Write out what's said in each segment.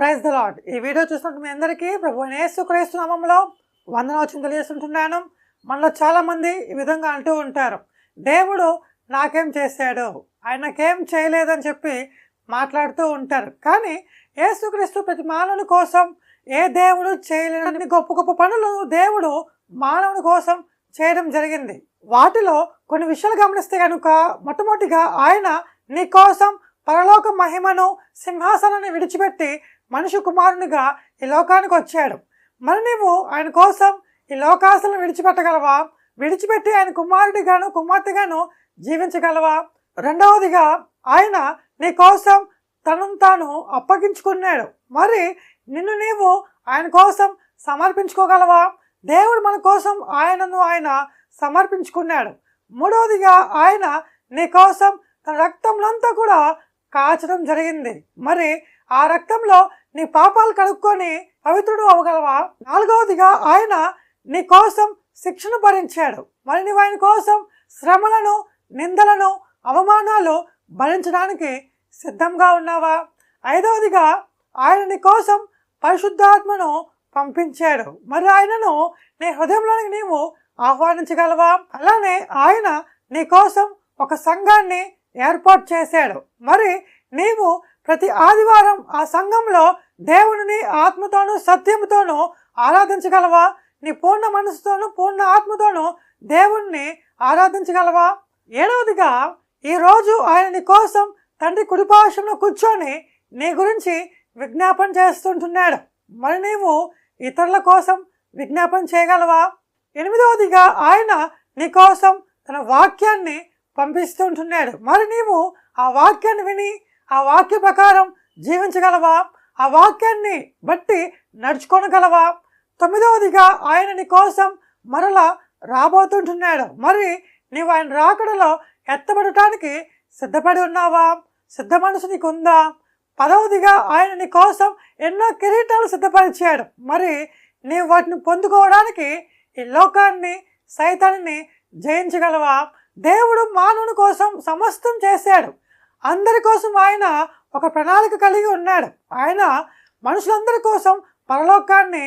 Praise the Lord ఈ video చూస్తున్న మీ అందరికీ ప్రభు యేసుక్రీస్తు నామంలో వందనవచనం తెలియజేస్తుంటున్నాను మనలో చాలామంది ఈ విధంగా అంటూ ఉంటారు. దేవుడు నాకేం చేశాడు? ఆయనకేం చేయలేదని చెప్పి మాట్లాడుతూ ఉంటారు. కానీ యేసుక్రీస్తు ప్రతి మానవుని కోసం ఏ దేవుడు చేయలేని గొప్ప గొప్ప పనులు దేవుడు మానవుని కోసం చేయడం జరిగింది. వాటిలో కొన్ని విషయాలు గమనిస్తే కనుక మొట్టమొదటిగా ఆయన నీ కోసం పరలోక మహిమను సింహాసనాన్ని విడిచిపెట్టి మనుషు కుమారునిగా ఈ లోకానికి వచ్చాడు. మరి నీవు ఆయన కోసం ఈ లోకాసులను విడిచిపెట్టగలవా? విడిచిపెట్టి ఆయన కుమారుడిగాను కుమార్తెగాను జీవించగలవా? రెండవదిగా ఆయన నీ కోసం తనను తాను అప్పగించుకున్నాడు. మరి నిన్ను నీవు ఆయన కోసం సమర్పించుకోగలవా? దేవుడు మన కోసం ఆయనను ఆయన సమర్పించుకున్నాడు. మూడవదిగా ఆయన నీ కోసం తన రక్తంలంతా కూడా కాచడం జరిగింది. మరి ఆ రక్తంలో నీ పాపాలు కడుక్కొని పవిత్రుడు అవ్వగలవా? నాలుగవదిగా ఆయన నీ కోసం శిక్షను భరించాడు. మరి నువ్వు ఆయన కోసం శ్రమలను నిందలను అవమానాలు భరించడానికి సిద్ధంగా ఉన్నావా? ఐదవదిగా ఆయన నీ కోసం పరిశుద్ధాత్మను పంపించాడు. మరి ఆయనను నీ హృదయంలోనికి నీవు ఆహ్వానించగలవా? అలానే ఆయన నీ కోసం ఒక సంఘాన్ని ఏర్పాటు చేశాడు. మరి నీవు ప్రతి ఆదివారం ఆ సంఘంలో దేవునిని ఆత్మతోనూ సత్యముతోనూ ఆరాధించగలవా? నీ పూర్ణ మనసుతోనూ పూర్ణ ఆత్మతోనూ దేవుణ్ణి ఆరాధించగలవా? ఏడవదిగా ఈరోజు ఆయన నీ కోసం తండ్రి కుడిపాశంలో కూర్చొని నీ గురించి విజ్ఞాపన చేస్తుంటున్నాడు. మరి నీవు ఇతరుల కోసం విజ్ఞాపన చేయగలవా? ఎనిమిదవదిగా ఆయన నీ కోసం తన వాక్యాన్ని పంపిస్తుంటున్నాడు. మరి నీవు ఆ వాక్యాన్ని విని ఆ వాక్య ప్రకారం జీవించగలవా? ఆ వాక్యాన్ని బట్టి నడుచుకోనగలవా? తొమ్మిదవదిగా ఆయన నీ కోసం మరలా రాబోతుంటున్నాడు. మరి నీవు ఆయన రాకడలో ఎత్తబడటానికి సిద్ధపడి ఉన్నావా? సిద్ధ మనసు నీకు ఉందా పదవదిగా ఆయన నీ కోసం ఎన్నో కిరీటాలు సిద్ధపరిచాడు. మరి నీవు వాటిని పొందుకోవడానికి ఈ లోకాన్ని సైతాన్ని జయించగలవా? దేవుడు మానవుని కోసం సమస్తం చేశాడు. అందరి కోసం ఆయన ఒక ప్రణాళిక కలిగి ఉన్నాడు. ఆయన మనుషులందరి కోసం పరలోకాన్ని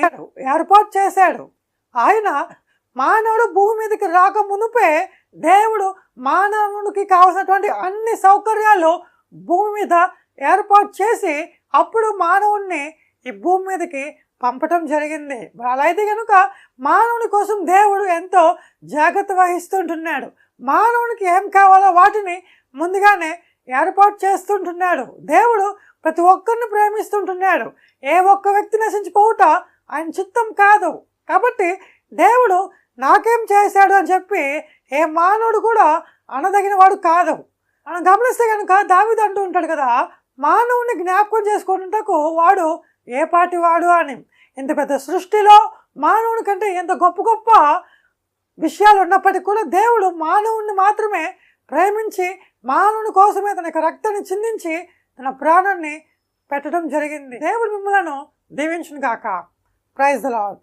ఏర్పాటు చేశాడు. ఆయన మానవుడు భూమి మీదకి రాక మునుపే దేవుడు మానవునికి కావలసినటువంటి అన్ని సౌకర్యాలు భూమి మీద ఏర్పాటు చేసి అప్పుడు మానవుణ్ణి ఈ భూమి మీదకి పంపటం జరిగింది. అలా అయితే కనుక మానవుని కోసం దేవుడు ఎంతో జాగ్రత్త వహిస్తుంటున్నాడు. మానవునికి ఏం కావాలో వాటిని ముందుగానే ఏర్పాటు చేస్తుంటున్నాడు. దేవుడు ప్రతి ఒక్కరిని ప్రేమిస్తుంటున్నాడు. ఏ ఒక్క వ్యక్తి నశించిపోవుట ఆయన చిత్తం కాదు. కాబట్టి దేవుడు నాకేం చేశాడు అని చెప్పి ఏ మానవుడు కూడా అనదగిన వాడు కాదు. మనం గమనిస్తే కనుక దావిది అంటూ ఉంటాడు కదా మానవుని జ్ఞాపకం చేసుకుంటకు వాడు ఏ పాటి వాడు అని. ఇంత పెద్ద సృష్టిలో మానవుని కంటే ఎంత గొప్ప గొప్ప విషయాలు ఉన్నప్పటికీ కూడా దేవుడు మానవుణ్ణి మాత్రమే ప్రేమించి మానవుని కోసమే తన యొక్క రక్తాన్ని చిందించి తన ప్రాణాన్ని పెట్టడం జరిగింది. దేవుడు మిమ్మలను దీవించును గాక ప్రైజ్ ద లాడ్